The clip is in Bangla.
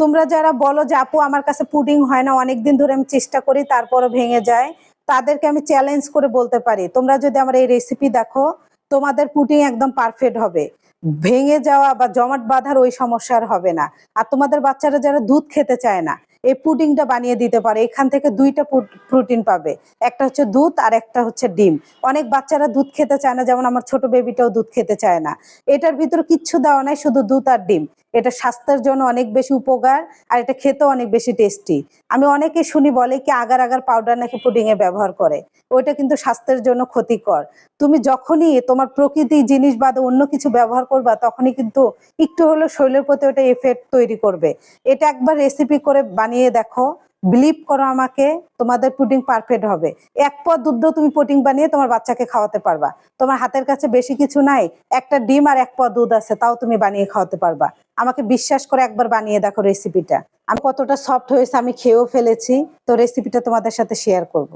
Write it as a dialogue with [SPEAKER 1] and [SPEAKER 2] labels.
[SPEAKER 1] তোমরা যারা বলো যে, আপু, আমার কাছে পুডিং হয় না অনেক দিন ধরে আমি চেষ্টা করি, তারপরও ভেঙে যায়, তাদেরকে আমি চ্যালেঞ্জ করে বলতে পারি। তোমরা যদি আমার এই রেসিপি দেখো, তোমাদের পুডিং একদম পারফেক্ট হবে। ভেঙে যাওয়া বা জমাট বাঁধার ওই সমস্যার হবে না। আর তোমাদের বাচ্চারা যারা দুধ খেতে চায় না, এই পুডিংটা বানিয়ে দিতে পারে। এখান থেকে দুইটা প্রোটিন পাবে। একটা হচ্ছে দুধ আর একটা হচ্ছে ডিম। অনেক বাচ্চারা দুধ খেতে চায় না, যেমন আমার ছোট বেবিটাও দুধ খেতে চায় না। এটার ভিতরে কিচ্ছু দেওয়া নাই, শুধু দুধ আর ডিম। এটা স্বাস্থ্যের জন্য অনেক বেশি উপকার আর এটা খেতেও অনেক বেশি টেস্টি আমি অনেকে শুনি বলে কি আগার আগার পাউডার নাকি পুডিং এ ব্যবহার করে। ওইটা কিন্তু স্বাস্থ্যের জন্য ক্ষতিকর। তুমি যখনই তোমার প্রকৃতি জিনিস বাদ অন্য কিছু ব্যবহার করবা, তখনই কিন্তু একটু হলেও শরীরের প্রতি ওটা এফেক্ট তৈরি করবে। এটা একবার রেসিপি করে বানিয়ে দেখো। বিলিভ করো আমাকে, তোমাদের পুডিং পারফেক্ট হবে। এক পদ দুধ তুমি পুডিং বানিয়ে তোমার বাচ্চাকে খাওয়াতে পারবা। তোমার হাতের কাছে বেশি কিছু নাই, একটা ডিম আর এক পদ দুধ আছে, তাও তুমি বানিয়ে খাওয়াতে পারবা। আমাকে বিশ্বাস করে একবার বানিয়ে দেখো রেসিপিটা আমি কতটা সফট হয়েছে, আমি খেয়েও ফেলেছি, তো রেসিপিটা তোমাদের সাথে শেয়ার করব।